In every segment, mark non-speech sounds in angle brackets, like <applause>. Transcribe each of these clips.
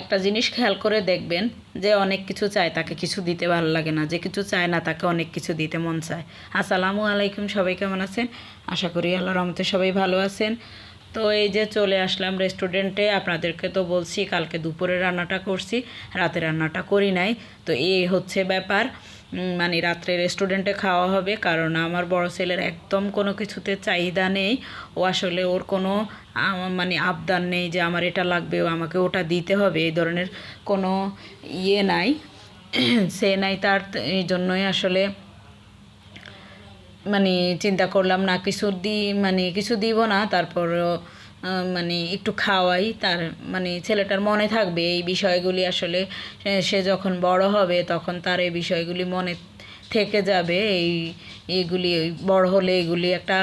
একটা জিনিস খেয়াল করে দেখবেন যে অনেক কিছু চায় তাকে কিছু দিতে ভালো লাগে না, যে কিছু চায় না তাকে অনেক কিছু দিতে মন চায়। আসসালামু আলাইকুম, সবাই কেমন আছেন? আশা করি আল্লাহ রহমতে সবাই ভালো আছেন। তো এই যে চলে আসলাম রেস্টুরেন্টে আপনাদেরকে তো বলছি, কালকে দুপুরে রান্নাটা করছি, রাতে রান্নাটা করি নাই। তো এই হচ্ছে ব্যাপার মানে রাত্রে রেস্টুরেন্টে খাওয়া হবে, কারণ আমার বড় ছেলের একদম কোনো কিছুতে চাহিদা নেই। ও আসলে ওর কোনো মানে আবদার নেই যে আমার এটা লাগবে, ও আমাকে ওটা দিতে হবে, এই ধরনের কোনো ইয়ে নাই। <clears throat> সে নাই তার, এই জন্যই আসলে মানে চিন্তা করলাম না কিছু দি মানে কিছু দিব না তারপরও আহ, মানে একটু খাওয়াই। তার মানে ছেলেটার মনে থাকবে এই বিষয়গুলি আসলে। সে- যখন বড় হবে তখন তার এই বিষয়গুলি মনে থেকে যাবে। এই এইগুলি ওই বড় হলে এগুলি একটা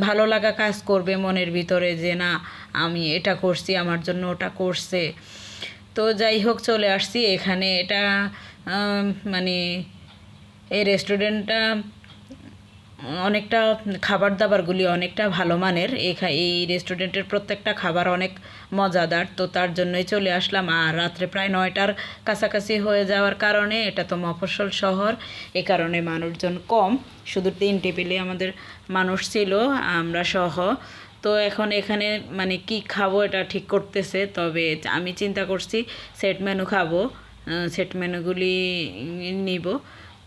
ভালো লাগা কাজ করবে মনের ভিতরে যে না আমি এটা করছি আমার জন্য ওটা করছে। তো যাই হোক চলে আসছি। এখানে এটা মানে এই রেস্টুরেন্টটা অনেকটা খাবার দাবারগুলি অনেকটা ভালো মানের। এই এই রেস্টুরেন্টের প্রত্যেকটা খাবার অনেক মজাদার। তো তার জন্যই চলে আসলাম। আর রাত্রে প্রায় নয়টার কাছাকাছি হয়ে যাওয়ার কারণে এটা তো মফস্বল শহর, এ কারণে মানুষজন কম। শুধু তিন টেবিলে আমাদের মানুষ ছিল, আমরা সহ। তো এখন এখানে মানে কি খাব এটা ঠিক করতেছে, তবে আমি চিন্তা করছি সেট মেনু খাব সেট মেনুগুলি নিব।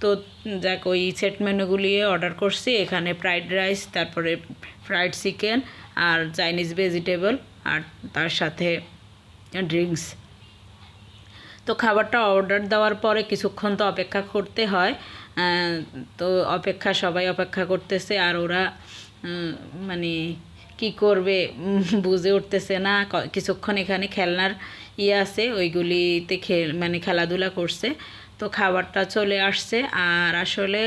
তো যাক, ওই সেট মেনুগুলি অর্ডার করছি। এখানে ফ্রাইড রাইস তারপরে ফ্রাইড চিকেন আর চাইনিজ ভেজিটেবল আর তার সাথে ড্রিঙ্কস তো খাবারটা অর্ডার দেওয়ার পরে কিছুক্ষণ তো অপেক্ষা করতে হয়। তো অপেক্ষা, সবাই অপেক্ষা করতেছে আর ওরা মানে কি করবে বুঝে উঠতেছে না। কিছুক্ষণ এখানে খেলনার ইয়ে আছে, ওইগুলিতে খেল মানে খেলাধুলা করছে। তো খাবারটা চলে আসছে। আর আসলে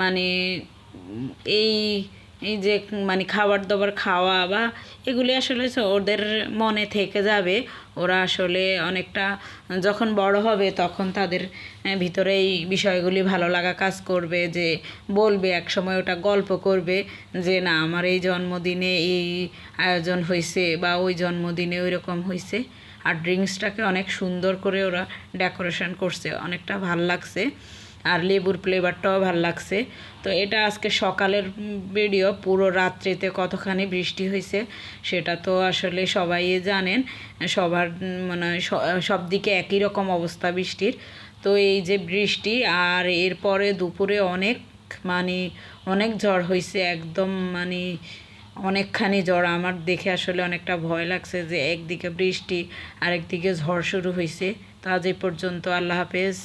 মানে এই এই যে মানে খাবার দাবার খাওয়া বা এগুলি আসলে ওদের মনে থেকে যাবে। ওরা আসলে অনেকটা যখন বড় হবে তখন তাদের ভিতরে এই বিষয়গুলি ভালো লাগা কাজ করবে যে বলবে এক সময় ওটা গল্প করবে যে না, আমার এই জন্মদিনে এই আয়োজন হয়েছে বা ওই জন্মদিনে ওই রকম হয়েছে আর ড্রিঙ্কসটাকে অনেক সুন্দর করে ওরা ডেকোরেশন করছে, অনেকটা ভালো লাগছে। আর লেবুর ফ্লেভারটাও ভালো লাগছে। তো এটা আজকে সকালের ভিডিও, পুরো রাত্রিতে কতখানি বৃষ্টি হয়েছে সেটা তো আসলে সবাই জানেন। সবার মানে সব দিকে একই রকম অবস্থা বৃষ্টির। তো এই যে বৃষ্টি আর এরপরে দুপুরে অনেক মানে অনেক ঝড় হয়েছে একদম মানে অনেকখানি জ্বর। আমার দেখে আসলে অনেকটা ভয় লাগছে যে একদিকে বৃষ্টি, আরেকদিকে ঝড় শুরু হয়েছে তা আজ এই পর্যন্ত আল্লাহ হাফেজ।